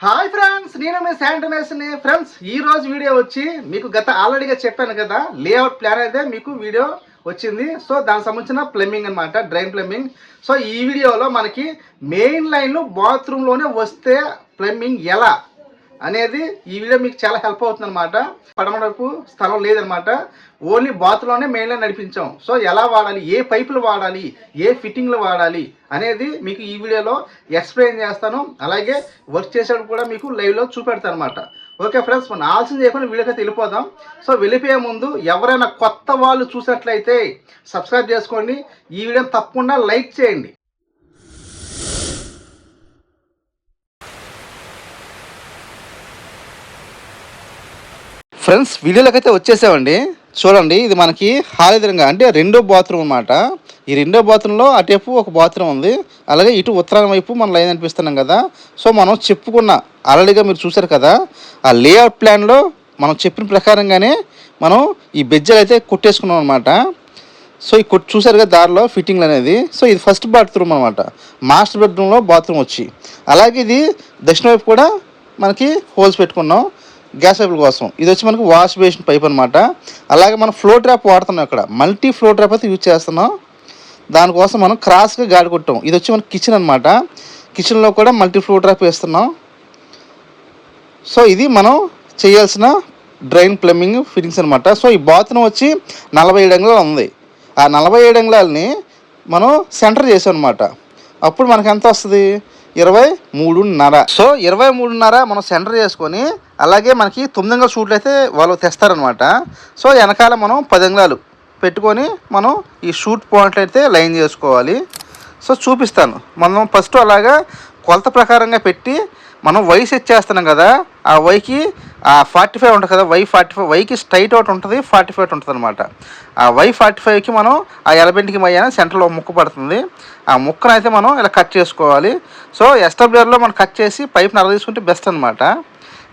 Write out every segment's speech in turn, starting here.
Hi friends నేను మీ శాంటనేషన్ friends ఈ రోజు వీడియో వచ్చి మీకు గత ఆల్రెడీగా చెప్పాను కదా లేఅవుట్ ప్లాన్ అయితే మీకు వీడియో వచ్చింది. సో దానికి సంబంధించిన ప్లంబింగ్ అన్నమాట డ్రైన్ ప్లంబింగ్ సో ఈ వీడియోలో మనకి మెయిన్ లైన్లు బాత్రూంలోనే వస్తే ప్లంబింగ్ ఎలా? అనేది ఈ వీడియో మీకు చాలా హెల్ప్ అవుతుంది అనమాట పడమడకు స్థలం లేదనమాట ఓన్లీ బాత్లోనే మెయిన్లో నడిపించాం. సో ఎలా వాడాలి? ఏ పైపులు వాడాలి? ఏ ఫిట్టింగ్లు వాడాలి? అనేది మీకు ఈ వీడియోలో ఎక్స్ప్లెయిన్ చేస్తాను. అలాగే వర్క్ చేసేటప్పుడు కూడా మీకు లైవ్లో చూపెడతాను అనమాట ఓకే ఫ్రెండ్స్ మనం ఆలోచన చేయకుండా వీడియోకి వెళ్ళిపోదాం. సో వెళ్ళిపోయే ముందు ఎవరైనా కొత్త వాళ్ళు చూసినట్లయితే సబ్స్క్రైబ్ చేసుకోండి. ఈ వీడియోని తప్పకుండా లైక్ చేయండి. ఫ్రెండ్స్ వీడియోలోకి అయితే వచ్చేసామండి. చూడండి ఇది మనకి హాలిదరంగా అంటే రెండో బాత్రూమ్ అనమాట ఈ రెండో బాత్రూంలో అటువైపు ఒక బాత్రూమ్ ఉంది. అలాగే ఇటు ఉత్తరాయణ వైపు మనం లైన్ అనిపిస్తున్నాం కదా. సో మనం చెప్పుకున్న ఆల్రెడీగా మీరు చూసారు కదా ఆ లేఅవుట్ ప్లాన్లో మనం చెప్పిన ప్రకారంగానే మనం ఈ బెజ్జలు అయితే కొట్టేసుకున్నాం అనమాట సో ఈ కొట్టు చూసారు కదా దారిలో ఫిట్టింగ్లు అనేది. సో ఇది ఫస్ట్ బాత్రూమ్ అనమాట మాస్టర్ బెడ్రూమ్లో బాత్రూమ్ వచ్చి. అలాగే ఇది దక్షిణ వైపు కూడా మనకి హోల్స్ పెట్టుకున్నాం. గ్యాస్ పైపుల కోసం. ఇది వచ్చి మనకి వాష్ బేసిన్ పైప్ అనమాట అలాగే మనం ఫ్లో ట్రాప్ వాడుతున్నాం ఇక్కడ. మల్టీ ఫ్లో ట్రాప్ అయితే యూజ్ చేస్తున్నాం. దానికోసం మనం క్రాస్గా గాడి కొట్టాం. ఇది వచ్చి మన కిచెన్ అనమాట కిచెన్లో కూడా మల్టీ ఫ్లో ట్రాప్ వేస్తున్నాం. సో ఇది మనం చేయాల్సిన డ్రైన్ ప్లంబింగ్ ఫిట్టింగ్స్ అనమాట సో ఈ బాత్రూమ్ వచ్చి నలభై ఏడు అంగుళాలు ఉంది. ఆ నలభై ఏడు అంగుళాలని మనం సెంటర్ చేసాం అనమాట అప్పుడు మనకు ఎంత వస్తుంది? ఇరవై మూడున్నర. సో ఇరవై మూడున్నర మనం సెంటర్ చేసుకొని అలాగే మనకి తొమ్మిది అంగుళాల షూట్లు అయితే వాళ్ళు తెస్తారనమాట సో వెనకాల మనం పది అంగుళాలు పెట్టుకొని మనం ఈ షూట్ పాయింట్లు అయితే లైన్ చేసుకోవాలి. సో చూపిస్తాను. మనం ఫస్ట్ అలాగా కొలత ప్రకారంగా పెట్టి మనం వై సెట్ చేస్తున్నాం కదా ఆ వైకి ఆ ఫార్టీ ఫైవ్ ఉంటుంది కదా వై ఫార్టీ ఫైవ్ వైకి స్ట్రైట్ అవుట్ ఉంటుంది ఫార్టీ ఫైవ్ ఉంటుంది అనమాట ఆ వై ఫార్టీ ఫైవ్కి మనం ఆ ఎలబెంట్కి మయ్యాన సెంటర్లో ముక్క పడుతుంది. ఆ ముక్కను అయితే మనం ఇలా కట్ చేసుకోవాలి. సో ఎస్టబ్లియర్లో మనం కట్ చేసి పైప్ని అర తీసుకుంటే బెస్ట్ అనమాట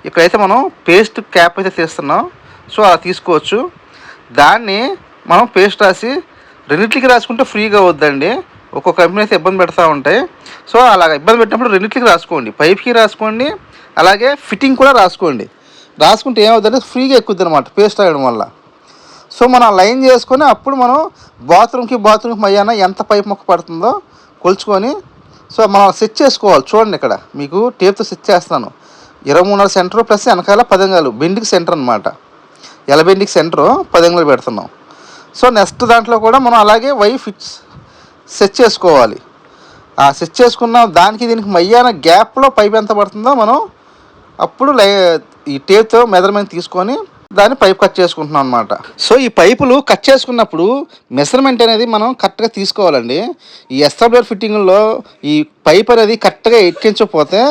ఇక్కడైతే మనం పేస్ట్ క్యాప్ అయితే తీస్తున్నాం. సో అలా తీసుకోవచ్చు. దాన్ని మనం పేస్ట్ రాసి రెండింటికి రాసుకుంటే ఫ్రీగా వద్దండి ఒక్కొక్క కంపెనీ అయితే ఇబ్బంది పెడతా ఉంటాయి. సో అలాగ ఇబ్బంది పెట్టినప్పుడు రెండింటికి రాసుకోండి. పైప్కి రాసుకోండి. అలాగే ఫిట్టింగ్ కూడా రాసుకోండి. రాసుకుంటే ఏమవుతుందంటే ఫ్రీగా ఎక్కుద్ది అనమాట పేస్ట్ రాయడం వల్ల. సో మనం లైన్ చేసుకొని అప్పుడు మనం బాత్రూమ్కి బాత్రూమ్కి మయ్యాన ఎంత పైప్ మొక్క పడుతుందో కొలుచుకొని సో మనం సెట్ చేసుకోవాలి. చూడండి ఇక్కడ మీకు టేప్తో సెట్ చేస్తున్నాను ఇరవై మూడున్నర సెంటర్ ప్లస్ వెనకాల పదంగాలు. బెండికి సెంటర్ అనమాట ఎలబెండికి సెంటర్ పదంగాలు పెడుతున్నాం. సో నెక్స్ట్ దాంట్లో కూడా మనం అలాగే వై ఫిక్స్ సెట్ చేసుకోవాలి. ఆ సెట్ చేసుకున్న దానికి దీనికి మయ్యాన గ్యాప్లో పైప్ ఎంత పడుతుందో మనం అప్పుడు లై ఈ టేప్తో మెజర్మెంట్ తీసుకొని దాన్ని పైప్ కట్ చేసుకుంటున్నాం అనమాట సో ఈ పైపులు కట్ చేసుకున్నప్పుడు మెజర్మెంట్ అనేది మనం కరెక్ట్గా తీసుకోవాలండి. ఈ ఎస్టాబ్లర్ ఫిట్టింగ్లో ఈ పైప్ అనేది కరెక్ట్గా ఎక్కించకపోతే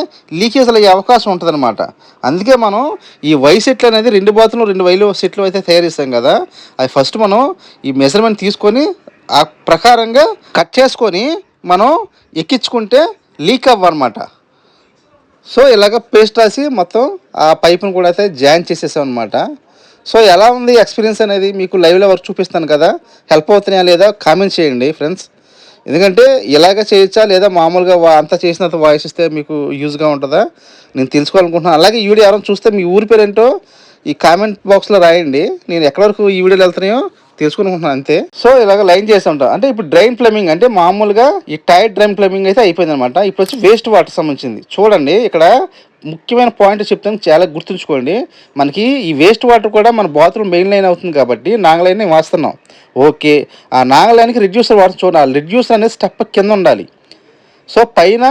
లీకేజ్ అయ్యే అవకాశం ఉంటుంది అందుకే మనం ఈ వై సెట్లు అనేది రెండు బాతులు రెండు వైలు సెట్లు అయితే తయారు చేస్తాం కదా. అవి ఫస్ట్ మనం ఈ మెజర్మెంట్ తీసుకొని ఆ ప్రకారంగా కట్ చేసుకొని మనం ఎక్కించుకుంటే లీక్ అవ్వనమాట సో ఇలాగ పేస్ట్ రాసి మొత్తం ఆ పైప్ను కూడా అయితే జాయిన్ చేసేసాం అనమాట సో ఎలా ఉంది ఎక్స్పీరియన్స్ అనేది మీకు లైవ్లో వర్క్ చూపిస్తాను కదా? హెల్ప్ అవుతున్నాయా లేదా? కామెంట్ చేయండి ఫ్రెండ్స్ ఎందుకంటే ఇలాగ చేయొచ్చా లేదా? మామూలుగా వా- అంతా చేసినంత వాయిస్ ఇస్తే మీకు యూజ్గా ఉంటుందా? నేను తెలుసుకోవాలనుకుంటున్నాను అలాగే ఈ వీడియో ఎవరైనా చూస్తే మీ ఊరి పేరేంటో ఈ కామెంట్ బాక్స్లో రాయండి. నేను ఎక్కడి వరకు ఈ వీడియోలు వెళ్తున్నాయో తీసుకునుకుంటున్నాను అంతే. సో ఇలాగ లైన్ చేసి ఉంటాం. అంటే ఇప్పుడు డ్రైన్ ప్లంబింగ్ అంటే మామూలుగా ఈ టైర్ డ్రైన్ ప్లంబింగ్ అయితే అయిపోయింది అనమాట ఇప్పుడు వచ్చి వేస్ట్ వాటర్ సంబంధించింది. చూడండి ఇక్కడ ముఖ్యమైన పాయింట్ చెప్తాను చాలా గుర్తుంచుకోండి. మనకి ఈ వేస్ట్ వాటర్ కూడా మన బాత్రూమ్ మెయిన్ లైన్ అవుతుంది కాబట్టి నాగలైన్ వాస్తున్నాం. ఓకే. ఆ నాగలైన్కి రిడ్యూసర్ వాటర్ చూడాలి రిడ్యూసర్ అనేది స్టెప్ కింద ఉండాలి. సో పైన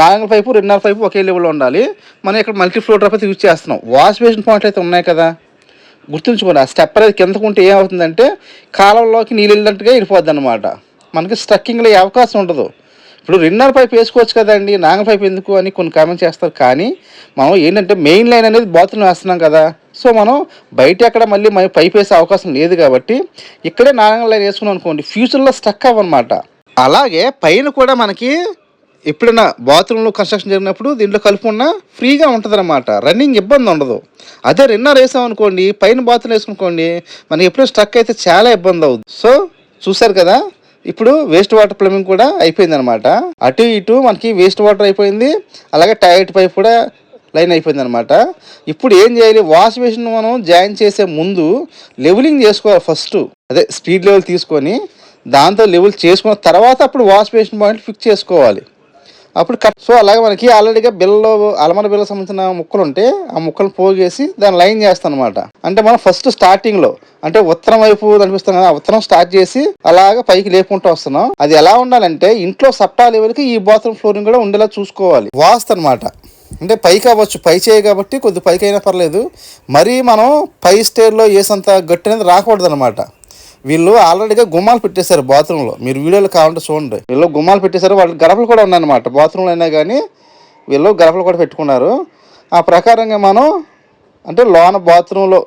నాలుగు పైపు రెండున్నర పైపు ఒకే లెవెల్లో ఉండాలి. మనం ఇక్కడ మల్టీ ఫ్లో డ్రాప్ అయితే యూజ్ చేస్తున్నాం. వాష్ బేసిన్ పాయింట్లు అయితే ఉన్నాయి కదా. గుర్తుంచుకోండి ఆ స్టెప్ అనేది కిందకు ఉంటే ఏమవుతుందంటే కాలంలోకి నీళ్ళు వెళ్ళినట్టుగా వెళ్ళిపోద్ది అనమాట మనకి స్ట్రక్కింగ్లో అయ్యే అవకాశం ఉండదు. ఇప్పుడు రిన్నర్ పైప్ వేసుకోవచ్చు కదండి నాగ పైపు ఎందుకు అని కొన్ని కామెంట్ చేస్తారు. కానీ మనం ఏంటంటే మెయిన్ లైన్ అనేది బాత్రూమ్ వేస్తున్నాం కదా. సో మనం బయట ఎక్కడ మళ్ళీ మన పైప్ వేసే అవకాశం లేదు కాబట్టి ఇక్కడే నాగ లైన్ వేసుకున్నాం అనుకోండి ఫ్యూచర్లో స్ట్రక్ అవ్వనమాట. అలాగే పైన కూడా మనకి ఎప్పుడైనా బాత్రూంలో కన్స్ట్రక్షన్ జరిగినప్పుడు దీంట్లో కలుపుకున్నా ఫ్రీగా ఉంటుంది అనమాట రన్నింగ్ ఇబ్బంది ఉండదు. అదే రిన్నర్ వేసాం అనుకోండి పైన బాత్రూమ్ వేసుకునుకోండి మనకి ఎప్పుడో స్ట్రక్ అయితే చాలా ఇబ్బంది అవుతుంది సో చూసారు కదా ఇప్పుడు వేస్ట్ వాటర్ ప్లంబింగ్ కూడా అయిపోయింది అనమాట అటు ఇటు మనకి వేస్ట్ వాటర్ అయిపోయింది అలాగే టాయిలెట్ పైప్ కూడా లైన్ అయిపోయింది అనమాట ఇప్పుడు ఏం చేయాలి వాష్ బేసిన్ మనం జాయిన్ చేసే ముందు లెవెలింగ్ చేసుకోవాలి ఫస్ట్ అదే స్పీడ్ లెవెల్ తీసుకొని దాంతో లెవెల్ చేసుకున్న తర్వాత అప్పుడు వాష్ బేసిన్ పాయింట్ ఫిక్స్ చేసుకోవాలి. అప్పుడు కట్ సో అలాగే మనకి ఆల్రెడీగా బిల్లలో అలమర బిల్ల సంబంధించిన ముక్కలు ఉంటే ఆ ముక్కలు పోగేసి దాన్ని లైన్ చేస్తాం అనమాట అంటే మనం ఫస్ట్ స్టార్టింగ్లో అంటే ఉత్తరం వైపు కనిపిస్తాం కదా ఆ ఉత్తరం స్టార్ట్ చేసి అలాగ పైకి లేపుకుంటూ వస్తున్నాం. అది ఎలా ఉండాలంటే ఇంట్లో సప్టా లెవెల్కి ఈ బాత్రూమ్ ఫ్లోరింగ్ కూడా ఉండేలా చూసుకోవాలి. వాస్తు అనమాట అంటే పైకి అవ్వచ్చు పై చేయి కాబట్టి కొద్ది పైకి అయినా పర్లేదు. మరీ మనం పై స్టేర్లో ఏసంత గట్టి అనేది రాకూడదు అనమాట వీళ్ళు ఆల్రెడీగా గుమ్మాలు పెట్టేశారు బాత్రూంలో. మీరు వీడియోలు కావాలంటే చూడండి. వీళ్ళు గుమ్మాలు పెట్టేశారు వాళ్ళు గడపలు కూడా ఉన్నాయన్నమాట. బాత్రూంలో అయినా కానీ వీళ్ళు గడపలు కూడా పెట్టుకున్నారు. ఆ ప్రకారంగా మనం అంటే లోన బాత్రూంలో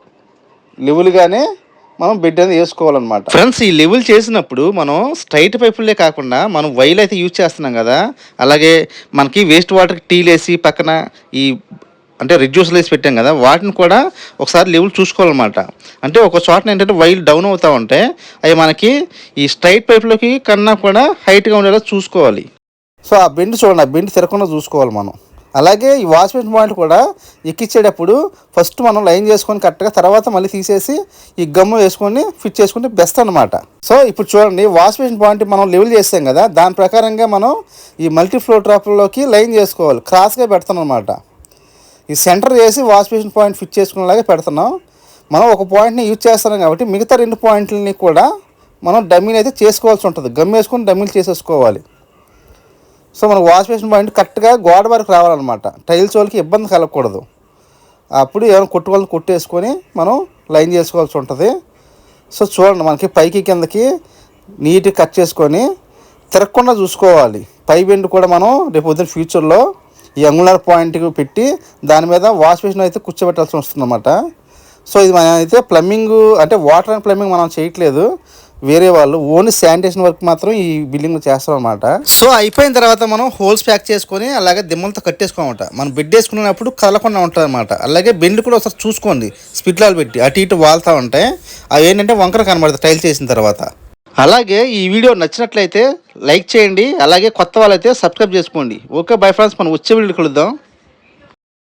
లెవెల్గానే మనం బెడ్ అనేది వేసుకోవాలన్నమాట. ఫ్రెండ్స్ ఈ లెవెల్ చేసినప్పుడు మనం స్ట్రైట్ పైపులే కాకుండా మనం వైల్ అయితే యూజ్ చేస్తున్నాం కదా. అలాగే మనకి వేస్ట్ వాటర్ టీలేసి పక్కన ఈ అంటే రిడ్యూస్లు వేసి పెట్టాం కదా. వాటిని కూడా ఒకసారి లెవెల్ చూసుకోవాలన్నమాట. అంటే ఒక చోటన ఏంటంటే వైల్ డౌన్ అవుతూ ఉంటే అవి మనకి ఈ స్ట్రైట్ పైపులోకి కన్నా కూడా హైట్గా ఉండేలా చూసుకోవాలి. సో ఆ బెండ్ చూడండి ఆ బెండ్ తిరగకుండా చూసుకోవాలి మనం. అలాగే ఈ వాష్ పాయింట్ కూడా ఎక్కించేటప్పుడు ఫస్ట్ మనం లైన్ చేసుకొని కరెక్ట్గా తర్వాత మళ్ళీ తీసేసి ఈ గమ్ము వేసుకొని ఫిట్ చేసుకుంటే బెస్ట్ అనమాట సో ఇప్పుడు చూడండి వాష్ పాయింట్ మనం లెవెల్ చేస్తాం కదా దాని ప్రకారంగా మనం ఈ మల్టీ ఫ్లో ట్రాప్లోకి లైన్ చేసుకోవాలి. క్రాస్గా పెడతాం అనమాట ఈ సెంటర్ చేసి వాష్ పాయింట్ ఫిట్ చేసుకునేలాగా పెడుతున్నాం. మనం ఒక పాయింట్ని యూజ్ చేస్తున్నాం కాబట్టి మిగతా రెండు పాయింట్లని కూడా మనం డమ్మీని అయితే చేసుకోవాల్సి ఉంటుంది. గమ్ వేసుకొని డమ్మీలు చేసేసుకోవాలి. సో మనకు వాష్ బేసిన్ పాయింట్ కరెక్ట్గా గోడ వరకు రావాలన్నమాట. టైల్స్ వాళ్ళకి ఇబ్బంది కలగకూడదు. అప్పుడు ఏమైనా కొట్టుకోవాలని కొట్టేసుకొని మనం లైన్ చేసుకోవాల్సి ఉంటుంది. సో చూడండి మనకి పైకి కిందకి నీట్గా కట్ చేసుకొని తిరగకుండా చూసుకోవాలి. పై బెండ్ కూడా మనం రేపు పొద్దున ఫ్యూచర్లో ఈ అంగుళర్ పాయింట్ పెట్టి దాని మీద వాష్ బేసిన్ అయితే కూర్చోబెట్టాల్సి వస్తుందన్నమాట. సో ఇది మనం అయితే ప్లంబింగ్ అంటే వాటర్ అండ్ ప్లంబింగ్ మనం చేయట్లేదు. వేరే వాళ్ళు ఓన్లీ శానిటేషన్ వర్క్ మాత్రం ఈ బిల్డింగ్ చేస్తాం అనమాట సో అయిపోయిన తర్వాత మనం హోల్స్ ప్యాక్ చేసుకొని అలాగే దిమ్మలతో కట్టేసుకోమాట మనం బెడ్ వేసుకున్నప్పుడు కదలకుండా ఉంటుంది అనమాట అలాగే బెండ్ కూడా ఒకసారి చూసుకోండి. స్పిట్లాలు పెట్టి అటు ఇటు వాళ్తూ ఉంటాయి అవి ఏంటంటే వంకర కనబడతాయి టైల్ చేసిన తర్వాత. అలాగే ఈ వీడియో నచ్చినట్లయితే లైక్ చేయండి. అలాగే కొత్త వాళ్ళైతే సబ్స్క్రైబ్ చేసుకోండి. Okay bye friends. మనం వచ్చే వీడియో కలుద్దాం.